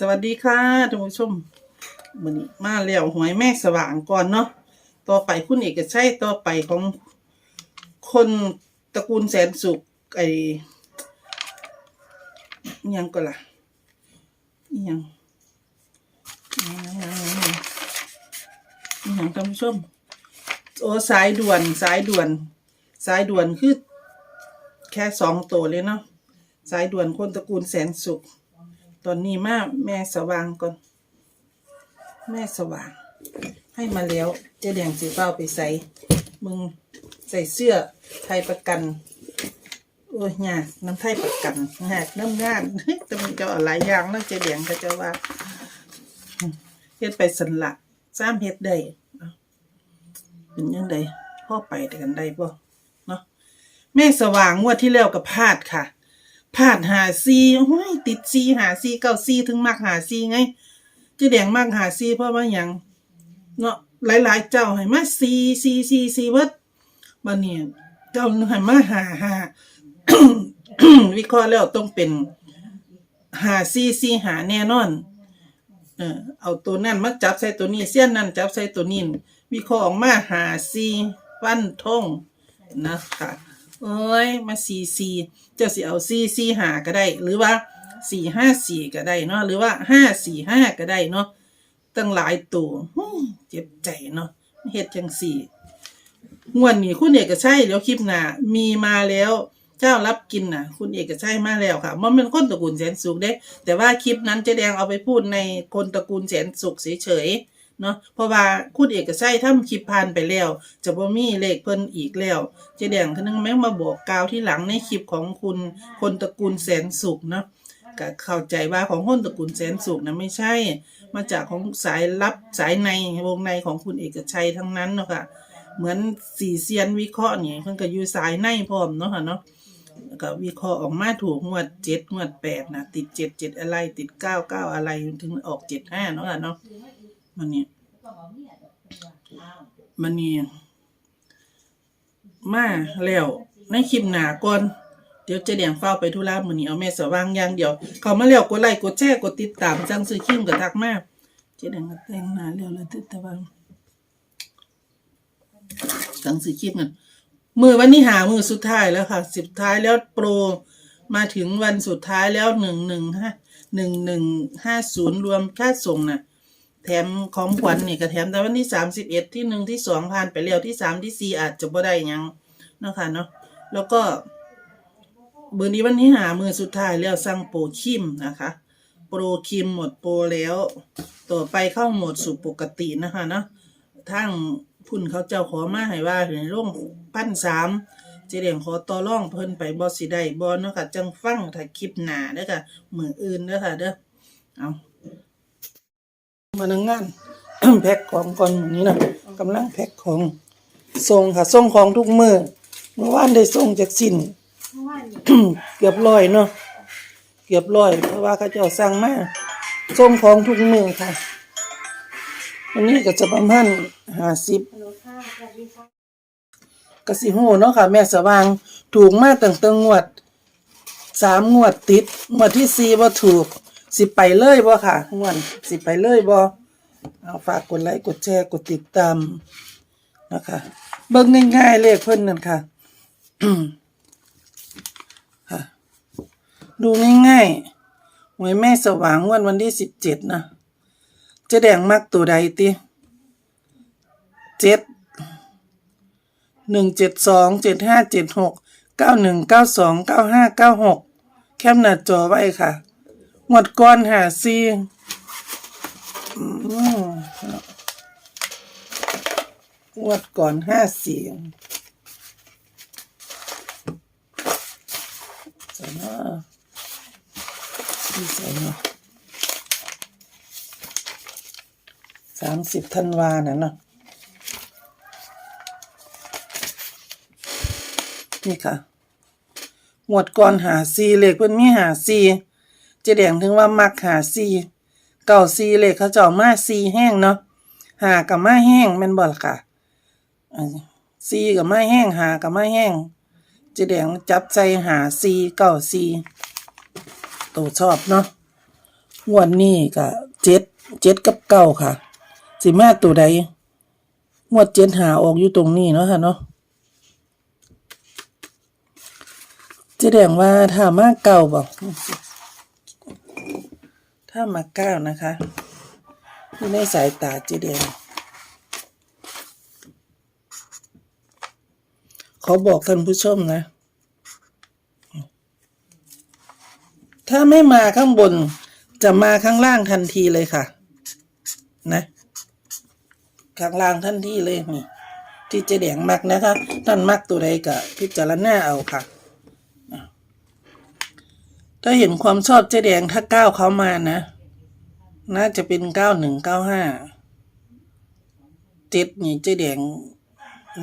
สวัสดีค่ะท่านผู้ชมมื้อนี้มาแล้วหวยแม่สว่างก่อนเนาะต่อไปคุณเอกชัยต่อไปของคนตระกูลแสนสุขไอ้ยังก็ล่ะยังอิหยังอิหยังท่านผู้ชมโอ้สายด่วนสายด่วน สายด่วนคือแค่สองตัวเลยเนาะสายด่วนคนตระกูลแสนสุข ตอนนี้มาแม่สว่างก่อน แม่สว่าง ให้มาแล้วเจ๊แดงสีเป้าไปใส่ มึงใส่เสื้อไทยประกัน โอ้ยยากน้ำไทยประกันยากน้ำงานแต่มันจะเอาหลายอย่างแล้วเจ๊แดงก็จะว่าเฮ็ดไปสันละซ้ำเฮ็ดได้เป็นยังไงพ่อไปกันได้ป่เนาะแม่สว่างงวดที่แล้วกับพลาดค่ะ พลาดหาซีโอ้ยติดซีหาซีเก้าซีถึงมากหาซีไงเจ๊แดงมากหาซีเพราะว่าหยังเนาะหลาย ๆ เจ้าให้มาซีซีซีซีเบิดบัดนี้เจ้าให้มาหาหาวิเคราะห์แล้วต้องเป็นหาซีซีหาแน่นอน เออเอาตัวนั่นมาจับใส่ตัวนี้เสี้ยนนั่นจับใส่ตัวนี้วิเคราะห์ออกมาหาซีฟันทงนะคะ เอ้ย มาซีซีเจ้าสิเอาซีซีหาก็ได้ หรือว่าสี่ห้าสี่ก็ได้เนาะหรือว่าห้าสี่ห้าก็ได้เนาะตั้งหลายตัวเจ็บใจเนาะเฮ็ดจังสี่งวดนี้คุณเอกชัยเดี๋ยวคลิปหน้ามีมาแล้วเจ้ารับกินน่ะ คุณเอกชัยมาแล้วค่ะ มันเป็นคนตระกูลแสนสุขเด้ แต่ว่าคลิปนั้นเจ๊แดงเอาไปพูดในคนตระกูลแสนสุขเฉยๆ เนาะเพราะว่าคุณเอกชัยทำคลิปผ่านไปแล้ว จะบ่มีเลขเพิ่นอีกแล้วเจ๊แดงท่านนึงแม่งมาบอกกล่าวที่หลังในคลิปของคุณคนตระกูลแสนสุขเนาะก็เข้าใจว่าของคนตระกูลแสนสุขนะไม่ใช่ มาจากของสายลับสายในวงในของคุณเอกชัยทั้งนั้นเนาะค่ะเหมือนสี่เซียนวิเคราะห์เนี่ยเพิ่นก็อยู่สายในพร้อมเนาะค่ะเนาะแล้วก็วิเคราะห์ออกมาถูกงวดเจ็ดงวดแปดนะติดเจ็ดเจ็ดอะไรติดเก้าเก้าอะไรถึงออกเจ็ดห้าเนาะค่ะเนาะ มันเนี่ยมันเนี่ยมาแล้วในคลิปหนาก่อน เดี๋ยวเจะเดียงเฝ้าไปธุระมื้อนี้เอาแม่สว่างอย่างเดียว เขามาแล้วกดไลค์กดแชร์กดติดตามจังซื้อคิมกับทักมาเจ๊แดงก็แต่งหนาแล้วแล้วแต่ว่าหนังสือคิดเงินมือวันนี้หามือสุดท้ายแล้วค่ะสุดท้ายแล้วโปรมาถึงวันสุดท้ายแล้วหนึ่งหนึ่งห้าหนึ่งหนึ่งห้าศูนย์รวมค่าส่งน่ะ แถมของขวัญนี่ก็แถมแต่วันที่สามสิบเอ็ดที่หนึ่งที่สองผ่านไปแล้วที่สามที่สี่อาจจะบ่ได้ยังเนาะค่ะเนาะแล้วก็เบอร์นี้วันนี้หามือสุดท้ายแล้วสั่งโปรคิมนะคะ โปรคิมหมดโปรแล้ว ต่อไปเข้าโหมดสู่ปกตินะคะเนาะทั้งพุ่นเขาเจ้าขอมาให้ว่าถึงลงพันสามเจเดียงขอต่อร่องเพิ่นไปบ่สิได้บ่เนาะค่ะจังฟังถ้าคลิปหนาเด้อค่ะมืออื่นเด้อค่ะเด้อเอา มานังงาน แพ็คของก่อนมื้อนี้นะกำลังแพ็คของส่งค่ะส่งของทุกมือเมื่อวานได้ส่งจากสินเกือบร้อยเนาะเกือบร้อยเพราะว่าเขาเจ้าสั่งมาส่งของทุกมือค่ะวันนี้ก็จะประมาณห้าสิบกสิโหเนาะค่ะ แม่สว่างถูกมากตั้งแต่งวดสามงวดติดงวดที่สี่บ่าถูก สิไปเลยบ่ค่ะงวดสิไปเลยบ่เอาฝากกดไลค์กดแชร์กดติดตามนะคะเบิ่งง่ายๆเลขเพิ่นนั่นค่ะค่ะ ดูง่ายๆหวยแม่สว่างงวดวันที่สิบเจ็ดนะจะแดงมักตัวใดติเจ็ดหนึ่งเจ็ดสองเจ็ดห้าเจ็ดหกเก้าหนึ่งเก้าสองเก้าห้าเก้าหกแคปหน้าจอไว้ค่ะ หมดก้อนหาซีอืมงวดก่อนห้าสี่ใส่เนาะใส่เนาะสามสิบธันวาน่ะเนาะนี่ค่ะ หมวดก่อนหาซีเลขเพิ่นมีหาซี เจะแดงถึงว่ามักหาซีเก่าซีเลขเขาเจ้ามาซีแห้งเนาะหากับมาแห้งแม่นบ่ล่ะค่ะซีกับมาแห้งหากับมาแห้งเจะแดงจับใจหาซีเก่าซีโตชอบเนาะวดนี้ก็เจ็ดเจ็ดกับเก้าค่ะ สิมาตัวใดงวดเจ็ดหาออกอยู่ตรงนี้เนาะค่ะเนาะจะแดงว่าถามาเก้าบอก ถ้ามาเก้านะคะที่ในสายตาเจ๊แดงขอบอกท่านผู้ชมนะ ถ้าไม่มาข้างบนจะมาข้างล่างทันทีเลยค่ะ นะ ข้างล่างทันทีเลยนี่ที่เจแดงมักนะคะ ท่านมักตัวใดก็พิจารณาเอาค่ะ ถ้าเห็นความชอบเจแดงถ้าก้าวเขามานะ น่าจะเป็นเก้าหนึ่งเก้าห้าเจ็ดนี่เจแดง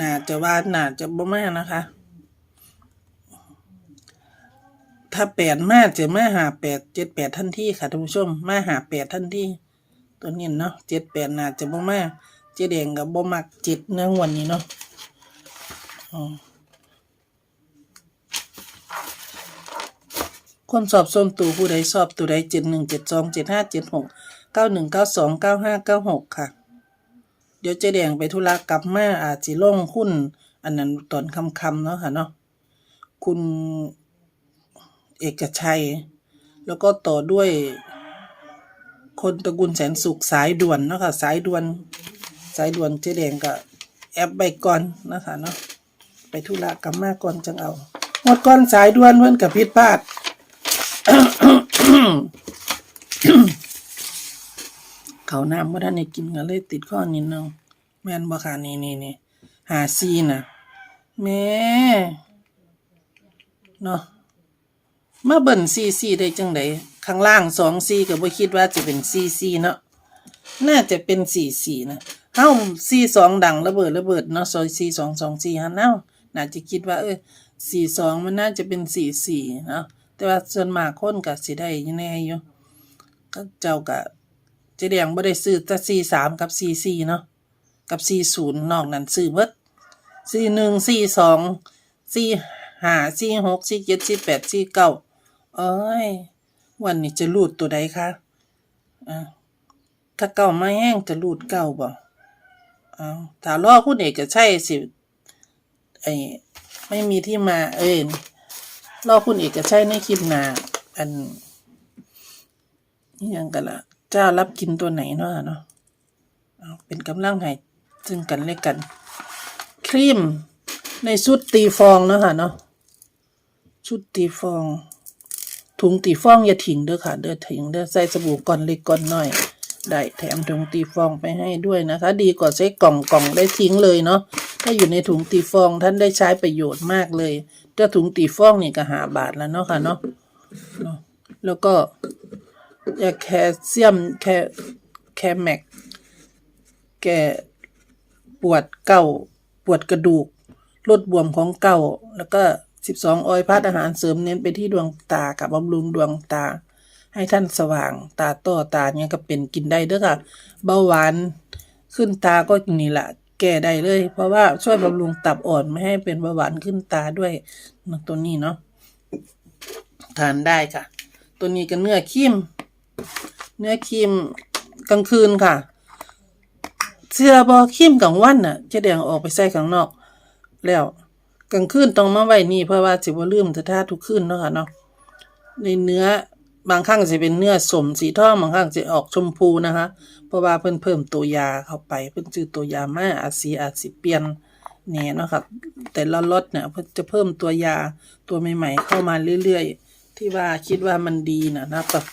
น่าจะว่าน่าจะบ่มากนะคะ ถ้าแปดมากจะมาหาแปดเจ็ดแปดทันที่ค่ะท่านผู้ชมมาหาแปดทันที่ ตัวนี้เนาะเจ็ดแปดน่าจะบ่มากเจ๊แดงกับบ่มักเจ็ดเนื้อวันนี้เนาะอ๋อ ความสอบส้มตูผู้ใดสอบตัวใดเจ็ดหนึ่งเจ็ดสองเจ็ดห้าเจ็ดหกเก้าหนึ่งเก้าสองเก้าห้าเก้าหกค่ะ เดี๋ยวเจ๊แดงไปธุระกลับมาอาจสิลงหุ้น อันนั้นตอนคำๆเนาะค่ะเนาะคุณเอกชัย แล้วก็ต่อด้วย คนตระกูลแสนสุขสายด่วนเนาะค่ะสายด่วน สายด่วนเจ๊แดงก็แอปไปก่อนนะคะเนาะไปธุระกลับมาก่อนจังเอาหมดก่อนสายด่วนเพื่อนกับพิษพลาด เขาน้ำว่าท่านได้กินก็เลยติดข้อนิดนึงแม่นบ่ค่ะนี่นี่นี่หาซีน่ะแม่เนาะมาเบิ่นซีซีได้จังไดข้างล่างสองซีก็บ่คิดว่าจะเป็นซีซีเนาะน่าจะเป็นสี่สี่นะเฮ้าซีสองดังระเบิดระเบิดเนาะซอยซีสองสองสี่ฮะเนาน่าจะคิดว่า เออสี่สองมันน่าจะเป็นสี่สี่เนาะ แต่ว่าส่วนมากคนก็สิได้ยู่แน่อยู่ก็เจ้าก็เจ๊แดงบ่ได้ซื้อแต่สี่สามกับสี่สี่เนาะกับสี่ศูนย์นอกนั้นซื้อเบิดสี่หนึ่งสี่สองสี่ห้าสี่หกสี่เจ็ดสี่แปดสี่เก้าเอ้ย วันนี้จะรูดตัวใดคะอ่าถ้าเก้าไม่แห้งจะรูดเก้าบ่อ้าวถ้ารอคุณเอกจะใช่สิไอไม่มีที่มาเอ้ย รอคุณเอกจะใช่ในคลิปหน้าอันนี่ยังกันละเจ้ารับกินตัวไหนเนาะเนาะเป็นกำลังให้ซึ่งกันและกัน ครีมในชุดตีฟองเนาะค่ะเนาะชุดตีฟอง ถุงตีฟองอย่าทิ้งเด้อค่ะ เด้อทิ้งเด้อใส่สบู่ก่อนเล็กก่อนหน้อย ได้แถมถุงตีฟองไปให้ด้วยนะคะ ดีกว่าใช้กล่องกล่องได้ทิ้งเลยเนาะ ถ้าอยู่ในถุงตีฟองท่านได้ใช้ประโยชน์มากเลยเจ้าถุงตีฟองนี่ก็หาบาทแล้วเนาะค่ะเนาะเนาะแล้วก็ยาแคลเซียมแคแคแมกแก้ปวดเก้าปวดกระดูกลดบวมของเก้าแล้วก็สิบสองออยพัดอาหารเสริมเน้นไปที่ดวงตากับบำรุงดวงตา ให้ท่านสว่างตาต้อตาเนี่ยก็เป็นกินได้เด้อค่ะ เบาหวานขึ้นตาก็นี่แหละ แก้ได้เลย เพราะว่าช่วยบำรุงตับอ่อนไม่ให้เป็นเบาหวานขึ้นตาด้วยตัวนี้เนาะทานได้ค่ะ ตัวนี้ก็เนื้อครีมเนื้อครีมกลางคืนค่ะ เสื้อบอครีมกลางวันน่ะจะแดงออกไปใส่ข้างนอก แล้วกลางคืนต้องมาไว้นี่เพราะว่าสิบ่ลืมจะท่าทุกคืนเนาะค่ะเนาะในเนื้อ บางครั้งจะเป็นเนื้อสมสีทองบางครั้งจะออกชมพูนะคะเพราะว่าเพิ่นเพิ่มตัวยาเข้าไป เพิ่นซื้อตัวยามาอาจสีอาจสิเปลี่ยนเนี่ยเนาะค่ะแต่ละรสเนี่ยเพิ่นจะเพิ่มตัวยาตัวใหม่ๆ เข้ามาเรื่อยๆ ที่ว่าคิดว่ามันดีนะนะแบบ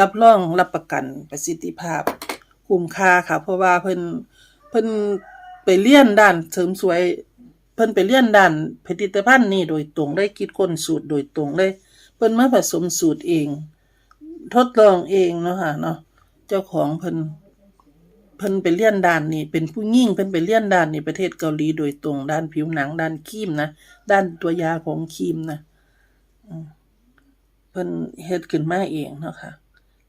รับรองรับประกันประสิทธิภาพคุ้มค่าค่ะ เพราะว่าเพิ่นเพิ่นไปเรียนด้านเสริมสวย เพิ่นไปเรียนด้านผลิตภัณฑ์นี่โดยตรงได้คิดค้นสูตรโดยตรงเลยเพิ่นมาผสมสูตรเอง ทดลองเองเนาะค่ะเนาะเจ้าของเพิ่นเพิ่นไปเรียนด้านนี่เป็นผู้ยิ่งเพิ่นไปเรียนด้านนี่ประเทศเกาหลีโดยตรงด้านผิวหนังด้านครีมนะด้านตัวยาของครีมนะเพิ่นเฮ็ดขึ้นมาเองเนาะค่ะ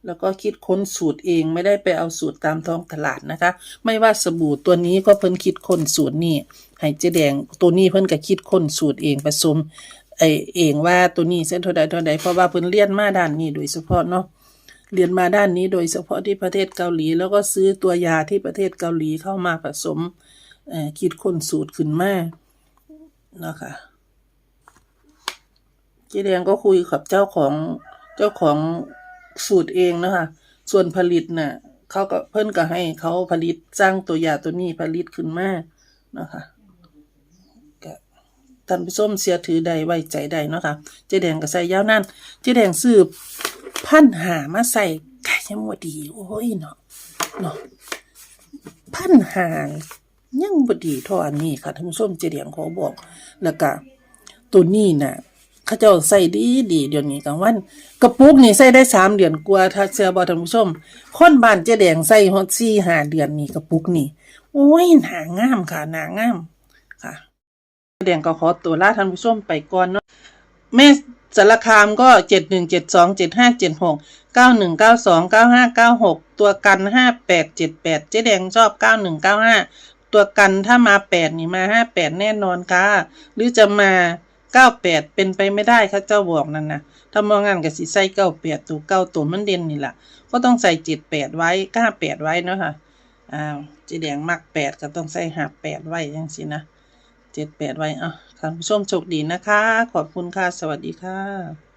แล้วก็คิดค้นสูตรเองไม่ได้ไปเอาสูตรตามท้องตลาดนะคะ ไม่ว่าสบู่ตัวนี้ก็เพิ่นคิดค้นสูตรนี่ให้เจแดงตัวนี้เพิ่นก็คิดค้นสูตรเองผสม ไอเองว่าตัวนี้เส้นเท่าใดเท่าใดเพราะว่าเพิ่นเรียนมาด้านนี้โดยเฉพาะเนาะเรียนมาด้านนี้โดยเฉพาะที่ประเทศเกาหลี แล้วก็ซื้อตัวยาที่ประเทศเกาหลีเข้ามาผสมคิดค้นสูตรขึ้นมานะคะเจแดงก็คุยกับเจ้าของเจ้าของสูตรเองนะคะส่วนผลิตน่ะเขาก็เพิ่นก็ให้เขาผลิตสร้างตัวยาตัวนี้ผลิตขึ้นมานะคะ ท่านผู้ชมเสียถือใดไว้ใจใดเนาะค่ะเจ๊แดงก็ใส่ยาวนานเจ๊แดงซื้อพันหามาใส่ไก่ยังบ่ดี โอ้ยเนาะเนาะพันหายังบ่ดีเท่าอันนี้ค่ะท่านผู้ชมเจ๊แดงขอบอกแล้วก็ตัวนี้น่ะเขาเจ้าใส่ดีดีเดี๋ยวนี้กลางวันกระปุกนี่ใส่ได้สามเดือนกว่าถ้าเชื่อบ่ท่านผู้ชมคนบ้านเจ๊แดงใส่ฮอดสี่ห้าเดือนนี่กระปุกนี่โอ้ยหนางามค่ะหนางาม เจ๊แดงก็ขอตัวลาท่านผู้ชมไปก่อนเนาะแม่สารคามก็เจ็ดหนึ่งเจ็ดสองเจ็ดห้าเจ็ดหกเก้าหนึ่งเก้าสองเก้าห้าเก้าหกตัวกันห้าแปดเจ็ดแปดเจ๊แดงชอบเก้าหนึ่งเก้าห้าตัวกันถ้ามาแปดนี่มาห้าแปดแน่นอนค่ะ หรือจะมาเก้าแปดเป็นไปไม่ได้ค่ะเจ้าบอกนั่นนะถ้ามองงานกับสีใส่เก้าแปดตัวเก้าตัวมันเด่นนี่แหละก็ต้องใส่เจ็ดแปดไว้เก้าแปดไว้เนาะค่ะอ้าวเจ๊แดงมักแปดก็ต้องใส่หาแปดไว้ยังสินะ จ็ดแปดไว้อะท่านผู้ชมโชคดีนะคะ ขอบคุณค่ะ สวัสดีค่ะ